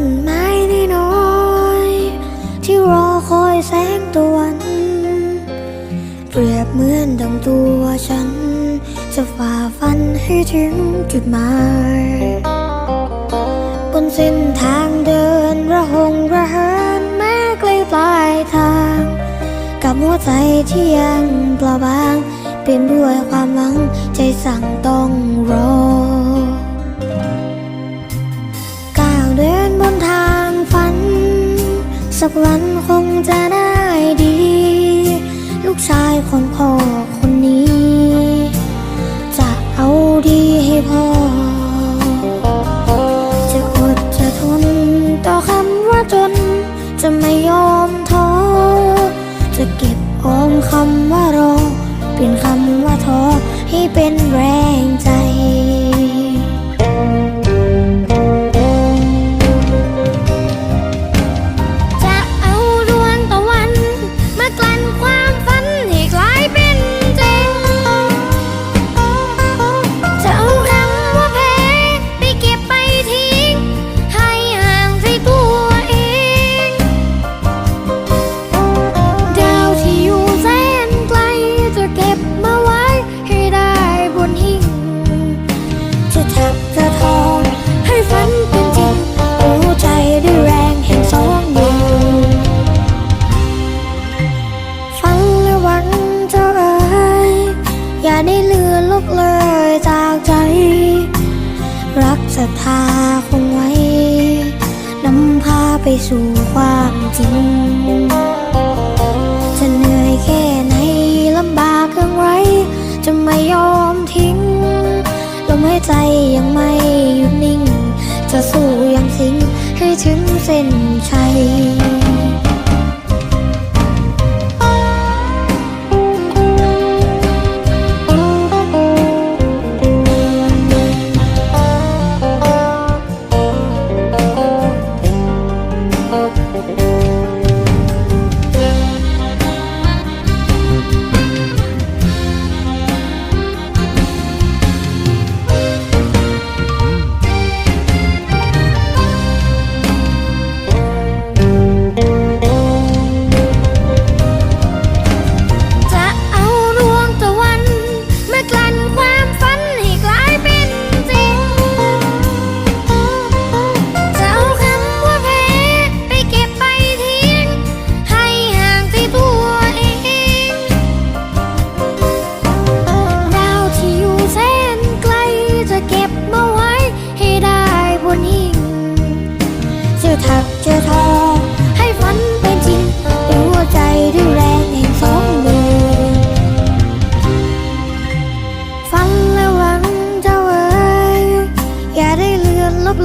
นไม้น้อยที่รอคอยแสงตะวันเปรียบเหมือนดังตัวฉัน จะฝ่าฟันให้ถึงจุดหมาย บนเส้นทางเดินระหงระเหินแม้ไกลปลายทาง กับหัวใจที่ยังเปล่าบาง เป็นด้วยความหวังใจสั่งต้องรอ ทางฝัน สักวันคงจะได้ดี ลูกชายของพ่อคนนี้ จะเอาดีให้พ่อ จะอดจะทนต่อคำว่าจน จะไม่ยอมท้อ จะเก็บออมคำว่ารอ เปลี่ยนคำว่าท้อให้เป็นแรงใจ ได้เลือนลบเลยจากใจ รักศรัทธาคงไว้ นำพาไปสู่ความจริง จะเหนื่อยแค่ไหนลำบากอย่างไร จะไม่ยอมทิ้งลมหายใจยังไม่หยุดนิ่ง จะสู้ยังสิงให้ถึงเส้น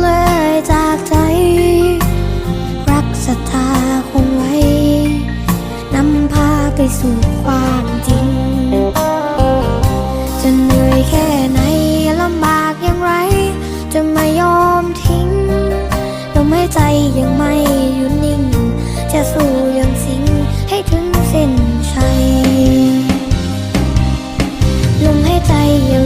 เลยจากใจ รักศรัทธาคงไว้ นำพาไปสู่ความจริง จะเหนื่อยแค่ไหนลำบากอย่างไร จะไม่ยอมทิ้งลมหายใจยังไม่หยุดนิ่ง จะสู้ยังสิงให้ถึงเส้นชัยลมหายใจยัง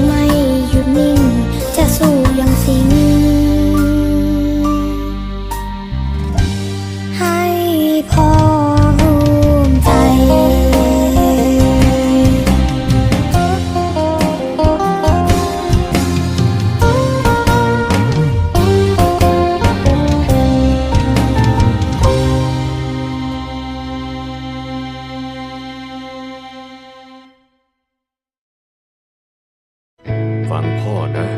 ฟังพ่อนะ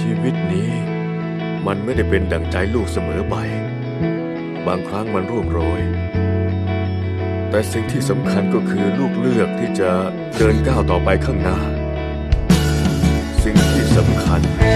ชีวิตนี้มันไม่ได้เป็นดั่งใจลูกเสมอไป บางครั้งมันร่วงโรย แต่สิ่งที่สำคัญก็คือลูกเลือกที่จะเดินก้าวต่อไปข้างหน้า สิ่งที่สำคัญ